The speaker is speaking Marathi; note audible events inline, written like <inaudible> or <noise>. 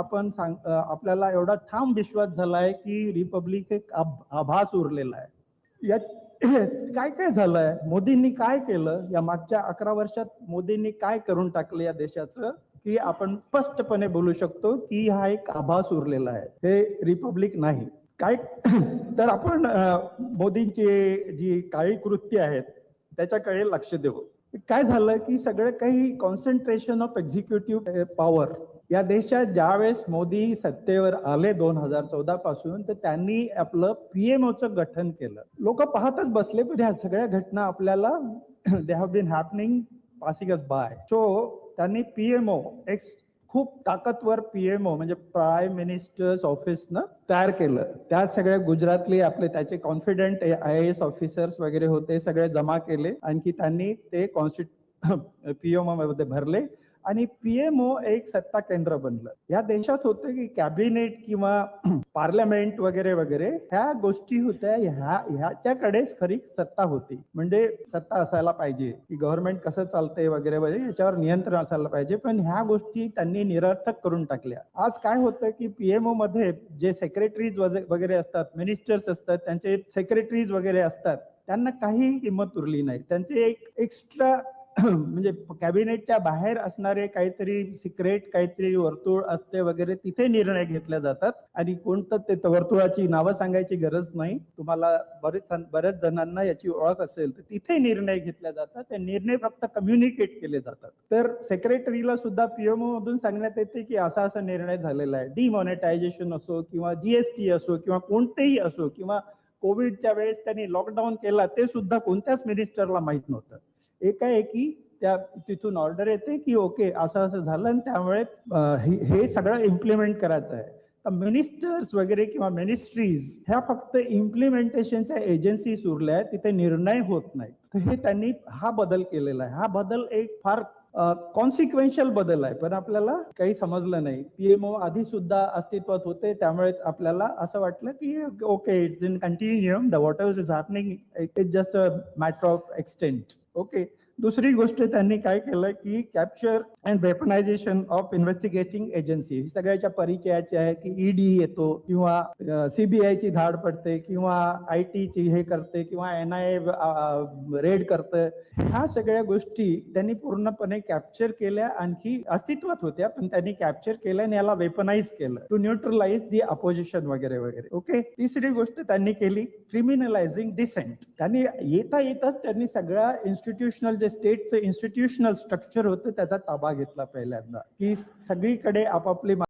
आपण सांग आपल्याला एवढा ठाम विश्वास झालाय की रिपब्लिक एक आभास उरलेला आहे. या <clears throat> काय काय झालंय? मोदींनी काय केलं? या मागच्या अकरा वर्षात मोदींनी काय करून टाकलं या देशाचं? की आपण स्पष्टपणे बोलू शकतो की हा एक आभास उरलेला आहे. हे रिपब्लिक नाही. काय <clears throat> तर आपण मोदींची जी काळी कृत्य आहेत त्याच्याकडे लक्ष देऊ. काय झालं की सगळं काही कॉन्सन्ट्रेशन ऑफ एक्झिक्युटिव्ह पॉवर या देशात ज्यावेळेस मोदी सत्तेवर आले दोन हजार चौदा पासून तर त्यांनी आपलं पीएमओचं गठन केलं. लोक पाहतच बसले पण ह्या सगळ्या घटना आपल्याला they have been happening passing us by so त्यांनी पीएमओ एक खूप ताकदवर पीएमओ म्हणजे प्राईम मिनिस्टर्स ऑफिसनं तयार केलं. त्यात सगळे गुजरातले आपले त्याचे कॉन्फिडंट आय एस ऑफिसर्स वगैरे होते सगळे जमा केले. आणखी त्यांनी ते कॉन्स्टिट्यू पीएमओ <clears throat> मध्ये भरले. आणि पीएमओ एक सत्ता केंद्र बनलं. या देशात होतं की कॅबिनेट किंवा <clears throat> पार्लमेंट वगैरे वगैरे ह्या गोष्टी होत्या. ह्या ह्याच्याकडेच खरी सत्ता होती. म्हणजे सत्ता असायला पाहिजे. की गव्हर्नमेंट कसं चालतंय वगैरे वगैरे याच्यावर नियंत्रण असायला पाहिजे. पण ह्या गोष्टी त्यांनी निरर्थक करून टाकल्या. आज काय होतं की पीएमओ मध्ये जे सेक्रेटरीज वगैरे असतात मिनिस्टर्स असतात त्यांचे सेक्रेटरीज वगैरे असतात त्यांना काही किंमत उरली नाही. त्यांचे एक एक्स्ट्रा <clears throat> म्हणजे कॅबिनेटच्या बाहेर असणारे काहीतरी सिक्रेट काहीतरी वर्तुळ असते वगैरे तिथे निर्णय घेतले जातात. आणि कोणतं ते वर्तुळाची नावं सांगायची गरज नाही. तुम्हाला बरेच बऱ्याच जणांना याची ओळख असेल तर तिथे निर्णय घेतले जातात. ते निर्णय फक्त कम्युनिकेट केले जातात. तर सेक्रेटरीला सुद्धा पीएमओ मधून सांगण्यात येते की असा असा निर्णय झालेला आहे. डिमॉनिटायझेशन असो किंवा जीएसटी असो किंवा कोणतेही असो किंवा कोविडच्या वेळेस त्यांनी लॉकडाऊन केला ते सुद्धा कोणत्याच मिनिस्टरला माहीत नव्हतं. एकाएकी त्या तिथून ऑर्डर येते की ओके असं असं झालं आणि त्यामुळे हे हे सगळं इम्प्लिमेंट करायचं आहे. तर मिनिस्टर्स वगैरे किंवा मिनिस्ट्रीज ह्या फक्त इम्प्लिमेंटेशनच्या एजन्सीज उरल्या आहेत तिथे निर्णय होत नाही तर हे त्यांनी हा बदल केलेला आहे. हा बदल एक फार कॉन्सिक्वेन्शियल बदल आहे. पण आपल्याला काही समजलं नाही. पीएमओ आधी सुद्धा अस्तित्वात होते. त्यामुळे आपल्याला असं वाटलं की okay it's in continuum the what is happening it just a matter of extent okay दुसरी गोष्ट त्यांनी काय केलं की capture and weaponisation of investigating agency सगळ्याच्या परिचयाची आहे की ईडी येतो किंवा सीबीआयची धाड पडते किंवा आय टीची हे करते किंवा एन आय रेड करतं ह्या सगळ्या गोष्टी त्यांनी पूर्णपणे कॅप्चर केल्या आणखी अस्तित्वात होत्या पण त्यांनी कॅप्चर केल्या आणि याला वेपनाइज केलं टू न्यूट्रलाइज दी अपोजिशन वगैरे वगैरे. ओके तिसरी गोष्ट त्यांनी केली क्रिमिनलायझिंग डिसेंट त्यांनी येता येताच त्यांनी सगळ्या इन्स्टिट्यूशनल जे स्टेटचं इन्स्टिट्यूशनल स्ट्रक्चर होतं त्याचा ताबा घेतला पहिल्यांदा. की सगळीकडे आपापली